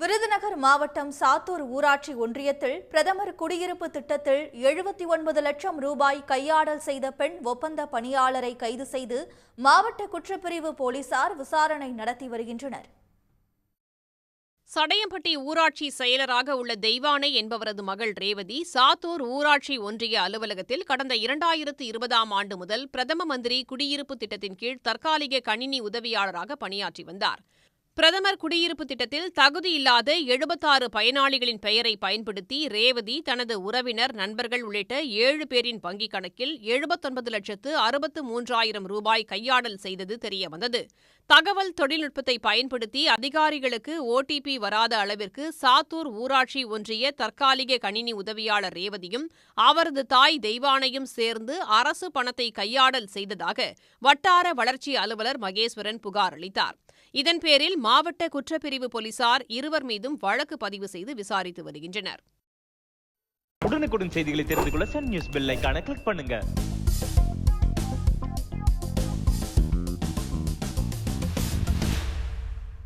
விருதுநகர் மாவட்டம் சாத்தூர் ஊராட்சி ஒன்றியத்தில் பிரதமர் குடியிருப்பு திட்டத்தில் எழுபத்தி ஒன்பது லட்சம் ரூபாய் கையாடல் செய்த பெண் ஒப்பந்த பணியாளரை கைது செய்து மாவட்ட குற்றப்பிரிவு போலீசார் விசாரணை நடத்தி வருகின்றனர். சடையம்பட்டி ஊராட்சி செயலராக உள்ள தெய்வானை என்பவரது மகள் ரேவதி சாத்தூர் ஊராட்சி ஒன்றிய அலுவலகத்தில் கடந்த இரண்டாயிரத்து இருபதாம் ஆண்டு முதல் பிரதம மந்திரி குடியிருப்பு திட்டத்தின் கீழ் தற்காலிக கணினி உதவியாளராக பணியாற்றி வந்தார். பிரதமர் குடியிருப்பு திட்டத்தில் தகுதியில்லாத எழுபத்தாறு பயனாளிகளின் பெயரை பயன்படுத்தி ரேவதி தனது உறவினர் நண்பர்கள் உள்ளிட்ட ஏழு பேரின் வங்கிக் கணக்கில் எழுபத்தொன்பது லட்சத்து அறுபத்து மூன்றாயிரம் ரூபாய் கையாடல் செய்தது தெரியவந்தது. தகவல் தொழில்நுட்பத்தை பயன்படுத்தி அதிகாரிகளுக்கு ஓடிபி வராத அளவிற்கு சாத்தூர் ஊராட்சி ஒன்றிய தற்காலிக கணினி உதவியாளர் ரேவதியும் அவரது தாய் தெய்வானையும் சேர்ந்து அரசு பணத்தை கையாடல் செய்ததாக வட்டார வளர்ச்சி அலுவலர் மகேஸ்வரன் புகார் அளித்தார். இதன் பேரில் மாவட்ட குற்றப்பிரிவு போலீசார் இருவர் மீதும் வழக்கு பதிவு செய்து விசாரித்து வருகின்றனர். உடனுக்குடன் செய்திகளை தெரிந்து கொள்ள சன் நியூஸ் பெல் ஐகானை கிளிக் பண்ணுங்க.